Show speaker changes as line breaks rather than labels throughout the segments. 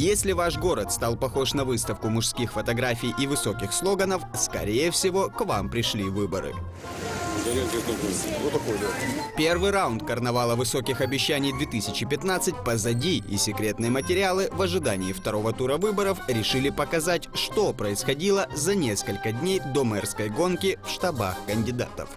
Если ваш город стал похож на выставку мужских фотографий и высоких слоганов, скорее всего, к вам пришли выборы. Первый раунд карнавала высоких обещаний 2015 позади, и секретные материалы в ожидании второго тура выборов решили показать, что происходило за несколько дней до мэрской гонки в штабах кандидатов.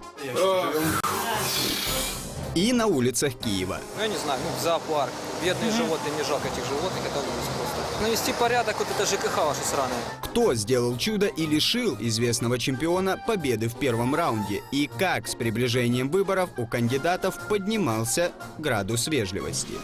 И на улицах Киева.
Ну, я не знаю, ну, зоопарк. Бедные животные, не жалко этих животных, просто. Навести порядок, вот это ЖКХ ваше сраное.
Кто сделал чудо и лишил известного чемпиона победы в первом раунде? И как с приближением выборов у кандидатов поднимался градус вежливости?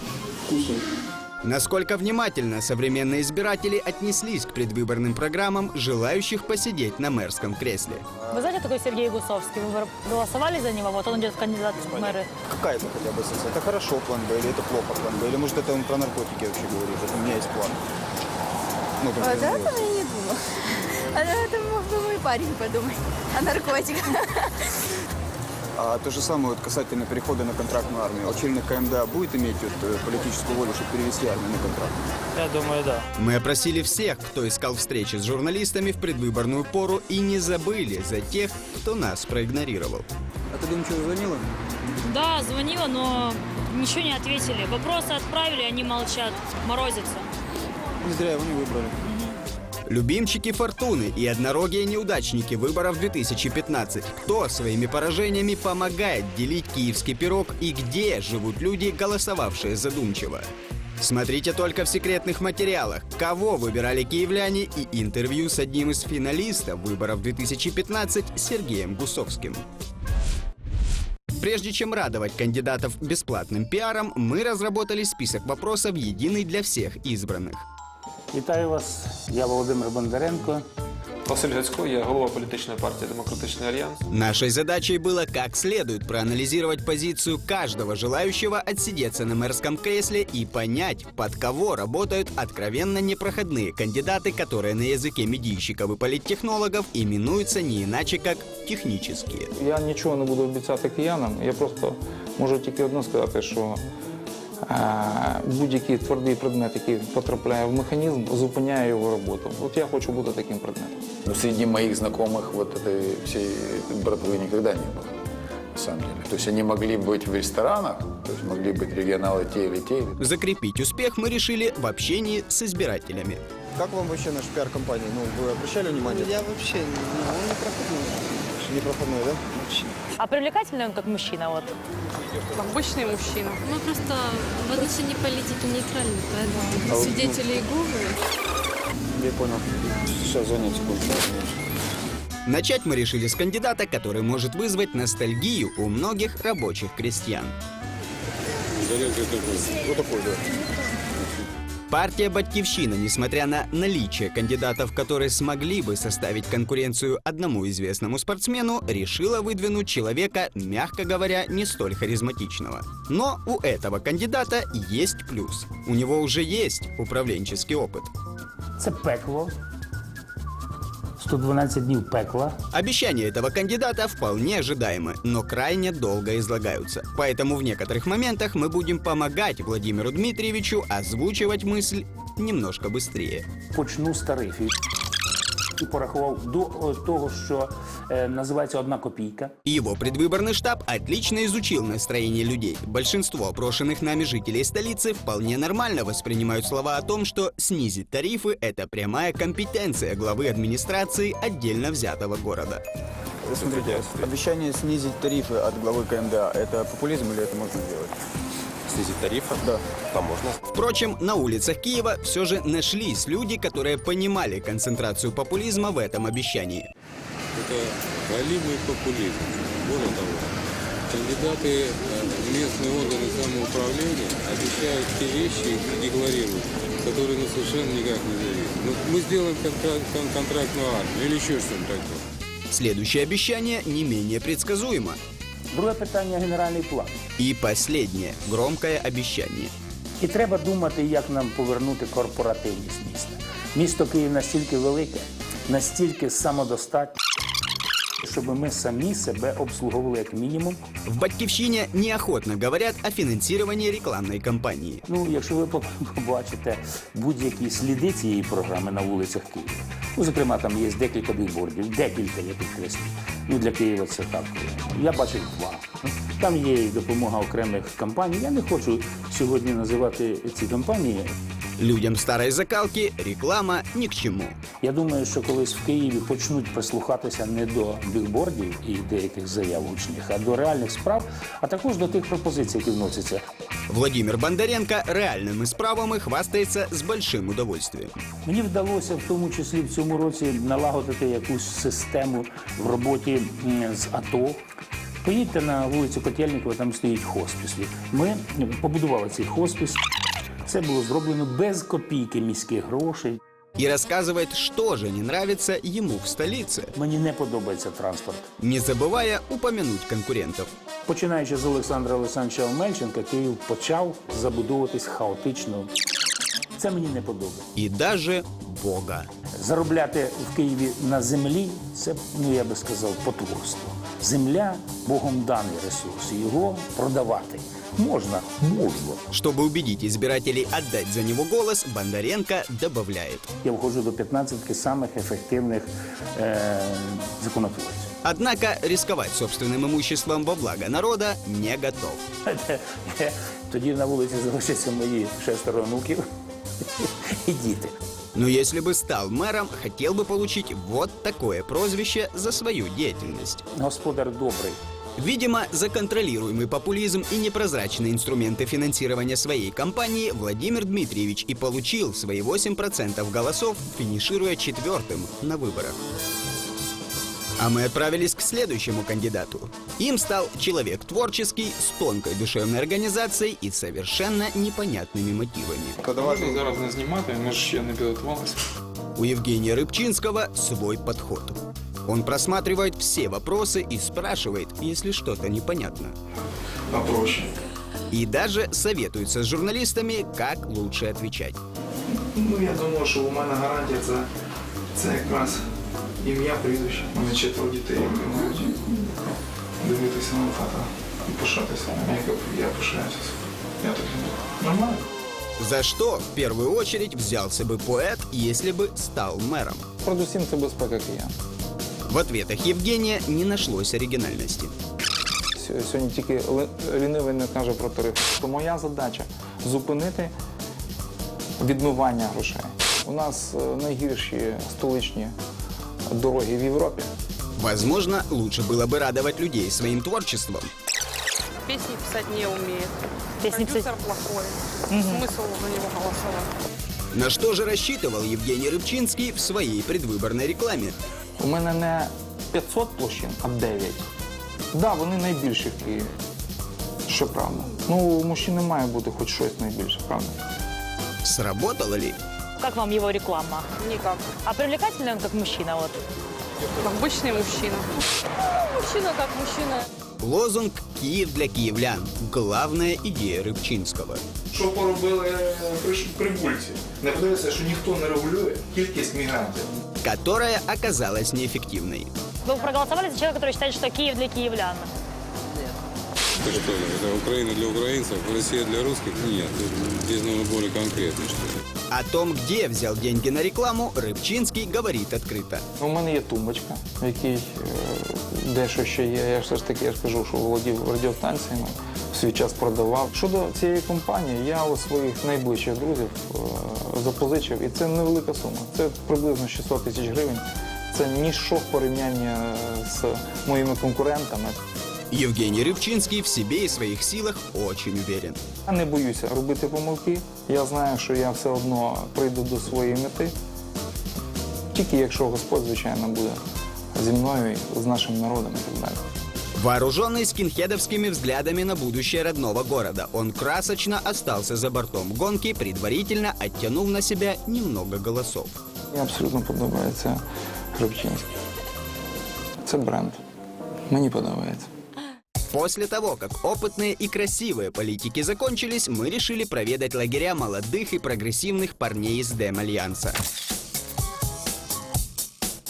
Насколько внимательно современные избиратели отнеслись к предвыборным программам желающих посидеть на мэрском кресле?
Вы знаете, такой Сергей Гусовский? Вы голосовали за него? Вот он идет в кандидат в мэры.
Какая-то хотя бы ассоциация. Это хорошо план Б, или это плохо план Б, или может это он про наркотики вообще говорит, у меня есть план. Ну, там,
Вот
ну,
это я не думала. А это мог бы мой парень подумать о наркотиках.
А то же самое вот касательно перехода на контрактную армию. Очельник КМДА будет иметь вот, э, политическую волю, чтобы перевести армию на контракт?
Я думаю, да.
Мы опросили всех, кто искал встречи с журналистами в предвыборную пору и не забыли за тех, кто нас проигнорировал.
А ты думаешь, что звонила?
Да, звонила, но ничего не ответили. Вопросы отправили, они молчат, морозятся.
Не зря его не выбрали.
Любимчики фортуны и однорогие неудачники выборов 2015. Кто своими поражениями помогает делить киевский пирог и где живут люди, голосовавшие задумчиво? Смотрите только в секретных материалах, кого выбирали киевляне и интервью с одним из финалистов выборов 2015 Сергеем Гусовским. Прежде чем радовать кандидатов бесплатным пиаром, мы разработали список вопросов, единый для всех избранных.
Вітаю вас, я Володимир Бондаренко.
Василь Гацько, я голова політичної партії Демократичний Альянс.
Нашей задачей было как следует проанализировать позицию каждого желающего отсидеться на мэрском кресле и понять, под кого работают откровенно непроходные кандидаты, которые на языке медийщиков и политтехнологов именуются не иначе как технические.
Я нічого не буду обіцяти киянам. Я просто можу тільки одне сказати, що е, будь-який твердий предмет, який потрапляє в механізм, зупиняє його роботу. От я хочу бути таким предметом.
Ну, среди моих знакомых вот этой всей братвы никогда не было, на самом деле. То есть они могли быть в ресторанах, то есть могли быть регионалы те или те.
Закрепить успех мы решили в общении с избирателями.
Как вам вообще наш пиар-компания? Ну, вы обращали внимание?
Я вообще, ну, он не проходной.
Не проходной, да?
А привлекательный он как мужчина, вот.
Обычный мужчина.
Мы просто в отношении политики нейтральны, поэтому
А вот,
свидетели Иеговы.
Я понял. Сейчас звонить секунду.
Начать мы решили с кандидата, который может вызвать ностальгию у многих рабочих крестьян.
Вот такой, да.
Партия «Батькивщина», несмотря на наличие кандидатов, которые смогли бы составить конкуренцию одному известному спортсмену, решила выдвинуть человека, мягко говоря, не столь харизматичного. Но у этого кандидата есть плюс. У него уже есть управленческий опыт.
Це пекло. 112 днів пекла.
Обещания этого кандидата вполне ожидаемы, но крайне долго излагаются. Поэтому в некоторых моментах мы будем помогать Владимиру Дмитриевичу озвучивать мысль немножко быстрее.
Почну з тарифів І порахував до е, того, що е, називається одна копійка.
Его предвыборный штаб отлично изучил настроение людей. Большинство опрошенных нами жителей столицы вполне нормально воспринимают слова о том, что снизить тарифы – это прямая компетенция главы администрации отдельно взятого города.
Смотрите, обещание снизить тарифы от главы КМДА, это популизм или это можно сделать?
Снизить тарифи?
Да.
Там.
Впрочем, на улицах Киева все же нашлись люди, которые понимали концентрацию популизма в этом обещании.
это галимый популизм. Более того, кандидаты э, в местные органы самоуправления обещают те вещи и декларируют, которые ну, совершенно никак не зависят. Ну, мы сделаем контракт, кон- контрактную армию или еще что-нибудь такое.
Следующее обещание не менее предсказуемо.
Друге питання генеральний план.
И последнее громкое обещание.
І треба думати, як нам повернути корпоративність міста. Місто Київ настільки велике, настільки самодостатнє.
щоб ми самі себе обслуговували як мінімум.
В Батькивщине неохотно говорят о финансировании рекламной кампании.
Ну, якщо ви побачите будь-які сліди цієї програми на вулицях Києва, ну, зокрема, там є декілька бігбордів, декілька, я підкреслю. Ну, для Києва це так. Я бачив два. Там є і допомога окремих компаній. Я не хочу сьогодні називати ці компанії.
Людям старой закалки реклама ни к чему.
Я думаю, що колись в Києві почнуть прислухатися не до бігбордів і деяких заяв гучних, а до реальних справ, а також до тих пропозицій, які вносяться.
Владимир Бондаренко реальными справами хвастается с большим удовольствием.
Мені вдалося в тому числі в цьому році налагодити якусь систему в роботі з АТО. Поїдьте на вулицю Котельникова, там стоїть хоспіс. Ми побудували цей хоспіс. Це було зроблено без копійки міських грошей.
И рассказывает, что же не нравится ему в столице,
Мені не подобається транспорт.
не забывая упомянуть конкурентов.
Починаючи з Олександра Олександровича Омельченка, Київ почав забудовуватись хаотично. Це мені не подобається.
И даже Бога.
Заробляти в Києві на землі це, ну я би сказав, потворство. Земля Богом даний ресурс. і Його продавати можна, можна.
Чтобы убедить избирателей отдать за него голос, Бондаренко добавляет.
Я входжу до 15 самих ефективних е- законотворців.
Однако рисковать собственным имуществом во благо народа не готов.
Тоді на вулиці залишаться мої шестеро онуків і діти.
Но если бы стал мэром, хотел бы получить вот такое прозвище за свою деятельность.
Господар добрий.
Видимо, за контролируемый популизм и непрозрачные инструменты финансирования своей кампании Владимир Дмитриевич и получил свои 8% голосов, финишируя четвертым на выборах. А мы отправились к следующему кандидату. Им стал человек творческий, с тонкой душевной организацией и совершенно непонятными мотивами.
Можна зараз не знімати, ми ж ще не підготувалися.
У Евгения Рыбчинского свой подход. Он просматривает все вопросы и спрашивает, если что-то непонятно.
Попроще.
И даже советуется с журналистами, как лучше отвечать.
Ну, я думаю, що у мене гарантія це, це якраз ім'я, прізвище. У мене четверо дітей, які мають дивитися на тата і пишатися. Як я пишаюся. Я так думаю. Нормально.
За что в первую очередь взялся бы поэт, если бы стал мэром?
Передусім це безпека киян.
В ответах Евгения не нашлось оригинальности.
Сь- Сьогодні тільки ли- лінивий не каже про тариф. То моя задача зупинити відмивання грошей. У нас е, найгірші столичні дороги в Європі.
Возможно, лучше было бы радовать людей своим творчеством.
Песни писать не умеет.
Песни писать-
Продюсер плохой. Смысл за него голосовать?
На что же рассчитывал Евгений Рыбчинский в своей предвыборной рекламе?
У мене не 500 площин, а 9. Так, да, вони найбільші в Києві. Що правда. Ну, у мужчини має бути хоч щось найбільше, правда?
Сработало ли?
Как вам его реклама?
Никак.
А привлекательный он как мужчина? Вот.
Обычный мужчина. Ну, мужчина как мужчина.
Лозунг «Киев для киевлян» – главная идея Рыбчинского.
Що поробили приш- прибульці? Не подивилися, що ніхто не регулює кількість мігрантів.
Которая оказалась неэффективной.
Вы проголосовали за человека, который считает, что Киев для киевлян?
Это что? Это Украина для украинцев, Россия для русских? Нет, здесь нужно более конкретно, что ли.
О том, где взял деньги на рекламу, Рыбчинский говорит открыто.
У мене є тумбочка, в якій е, дещо ще є. Я все ж таки я ж кажу, що володів радіостанціями, в свій час продавав. Щодо цієї компанії, я у своїх найближчих друзів е, запозичив, і це невелика сума. Це приблизно 600 тисяч гривень. Це ніщо в порівнянні е, з моїми конкурентами.
Евгений Рыбчинский в себе и своих силах очень уверен.
Я не боюся робити помилки. Я знаю, що я все одно прийду до своєї мети. Тільки якщо Господь, звичайно, буде зі мною і з нашим народом і так далі.
Вооруженный скинхедовскими взглядами на будущее родного города, он красочно остался за бортом гонки, предварительно оттянув на себя немного голосов.
Мені абсолютно подобається Хребчинський. Це бренд. Мені подобається.
После того, как опытные и красивые политики закончились, мы решили проведать лагеря молодых и прогрессивных парней из Дем-Альянса.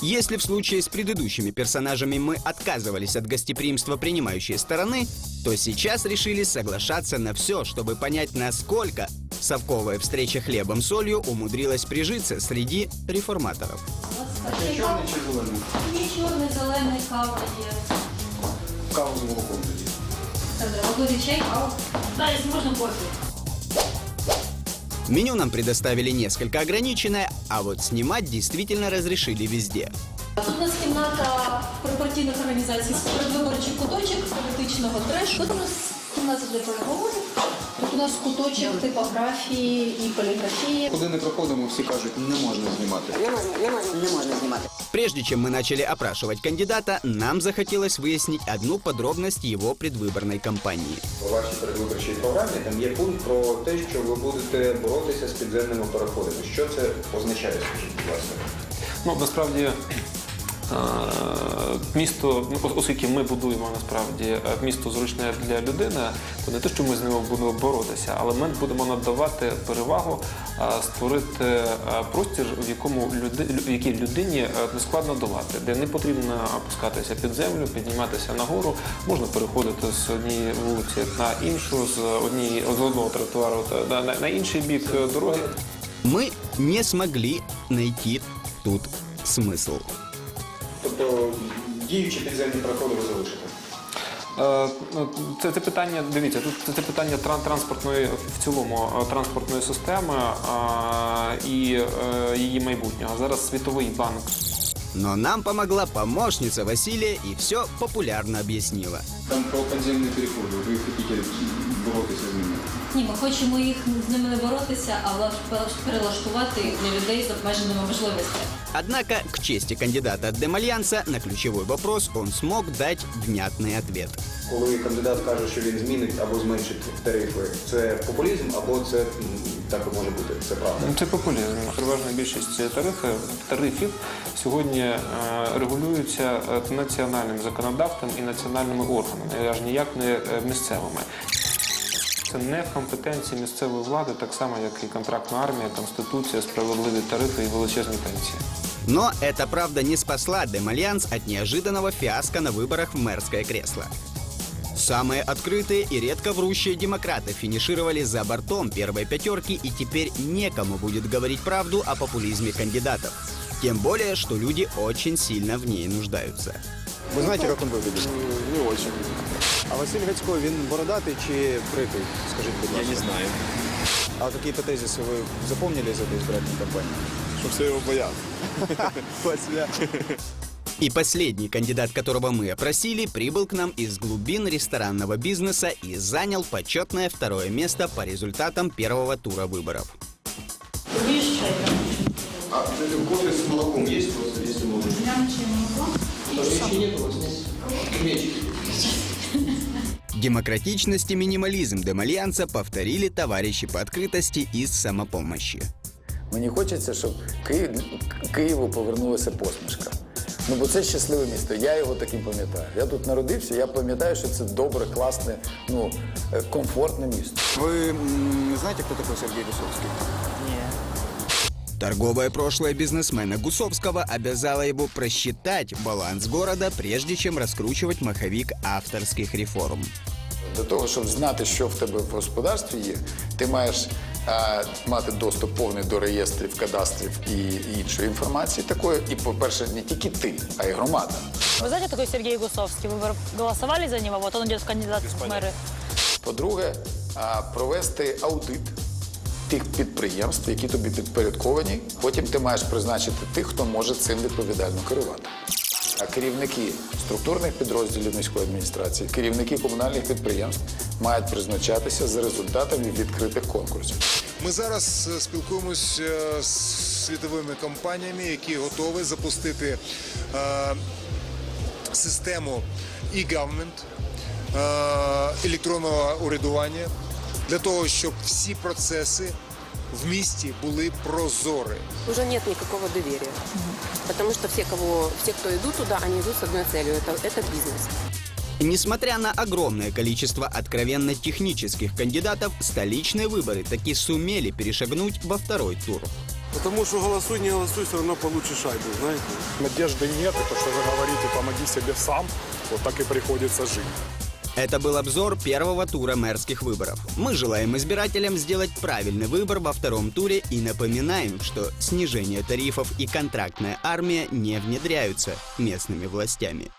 Если в случае с предыдущими персонажами мы отказывались от гостеприимства принимающей стороны, то сейчас решили соглашаться на все, чтобы понять, насколько совковая встреча хлебом-солью умудрилась прижиться среди реформаторов.
Чорний чи зелений?
Є чорний, зелений, кава є.
Каву з молоком тоді.
Готові чай, кава. Да, если можно кофе.
Меню нам предоставили несколько ограниченное, а вот снимать действительно разрешили везде.
Тут у нас кімната корпоративних організацій, передвиборчий куточок політичного трешу. Тут у нас кімната для переговорів. Тут у нас куточок типографії і поліграфії.
Куди не проходимо, всі кажуть, не можна знімати.
Прежде чем мы начали опрашивать кандидата, нам захотелось выяснить одну подробность его предвыборной кампании.
У вашій передвиборчій програмі там є пункт про те, що ви будете боротися з підземними переходами. Що це означає, скажіть, будь ласка?
Ну, насправді, е, місто, ну, оскільки ми будуємо насправді е, місто зручне для людини, то не те, що ми з ним будемо боротися, але ми будемо надавати перевагу е, створити е, простір, в якому люди, в якій людині не складно долати, де не потрібно опускатися під землю, підніматися нагору, можна переходити з однієї вулиці на іншу, з однієї з одного тротуару та- на, на, на інший бік дороги.
Мы не смогли найти тут смысл.
Тобто діючі підземні переходи ви залишите?
Е, ну, Це, це питання, дивіться, тут це, це питання тран- транспортної в цілому е, транспортної системи е, і е, її майбутнього. Зараз Світовий банк
Но нам помогла помощница Василия и все популярно объяснила.
Там про підземні переходи, ви хочете боротися з ними.
Ні, ми хочемо їх з ними не боротися, а влаш- перелаштувати для людей з обмеженими можливостями.
Однако, к чести кандидата от Демальянса, на ключевой вопрос он смог дать внятный ответ.
Коли кандидат каже, що він змінить або зменшить тарифи, це популізм або це так і може бути, це правда.
це популізм. Переважна більшість тарифів, тарифів сьогодні е, регулюються е, національним законодавством і національними органами, аж ніяк не е, місцевими. Це не в компетенції місцевої влади, так само як і контрактна армія, конституція, справедливі тарифи і величезні пенсії.
Но эта правда не спасла Демальянс от неожиданного фиаско на выборах в мэрское кресло. Самые открытые и редко врущие демократы финишировали за бортом первой пятерки, и теперь некому будет говорить правду о популизме кандидатов. Тем более, что люди очень сильно в ней нуждаются.
Ви знаєте, як він виглядить? Не очень. А Василь Гацько, він бородатий чи бритий? Скажіть, будь ласка. Я не знаю. А какие тезисы вы запомнили из этой избирательной кампании? Что все его боятся.
И последний кандидат, которого мы опросили, прибыл к нам из глубин ресторанного бизнеса и занял почетное второе место по результатам первого тура выборов.
Чай?
А кофе з молоком є у вас, якщо можна? Тоже нет у вас?
Демократичность и минимализм Демальянса повторили товарищи по открытости из самопомощи.
Мені хочеться, щоб Київ, Києву повернулася посмішка. Ну, бо це щасливе місто. Я його таким пам'ятаю. Я тут народився, я пам'ятаю, що це добре, класне, ну, е, комфортне місто.
Вы м, знаете, кто такой Сергей Высоцкий?
Торговое прошлое бизнесмена Гусовского обязало его просчитать баланс города, прежде чем раскручивать маховик авторских реформ.
Для того, щоб знати, що в тебе в господарстві є, ти маєш е, мати доступ повний до реєстрів, кадастрів і іншої інформації такої. І, по-перше, не тільки ти, а й громада.
Вы знаете, такой Сергей Гусовский? Вы голосовали за него? Вот он идет в кандидат в мэры.
По-друге, а, провести аудит тих підприємств, які тобі підпорядковані. Потім ти маєш призначити тих, хто може цим відповідально керувати. А керівники структурних підрозділів міської адміністрації, керівники комунальних підприємств мають призначатися за результатами відкритих конкурсів.
Ми зараз е, спілкуємось е, з світовими компаніями, які готові запустити е, систему e-government, електронного урядування для того, щоб всі процеси в місті були прозорі.
Уже нет никакого доверия. Потому что все, кого, все, кто идут туда, они идут с одной целью. Это, это.
Несмотря на огромное количество откровенно технических кандидатов, столичные выборы таки сумели перешагнуть во второй тур.
Потому что голосуй, не голосуй, все равно получишь шайбу, знаете.
Надежды нет, и то, что вы говорите, помоги себе сам, вот так и приходится жить.
Это был обзор первого тура мэрских выборов. Мы желаем избирателям сделать правильный выбор во втором туре и напоминаем, что снижение тарифов и контрактная армия не внедряются местными властями.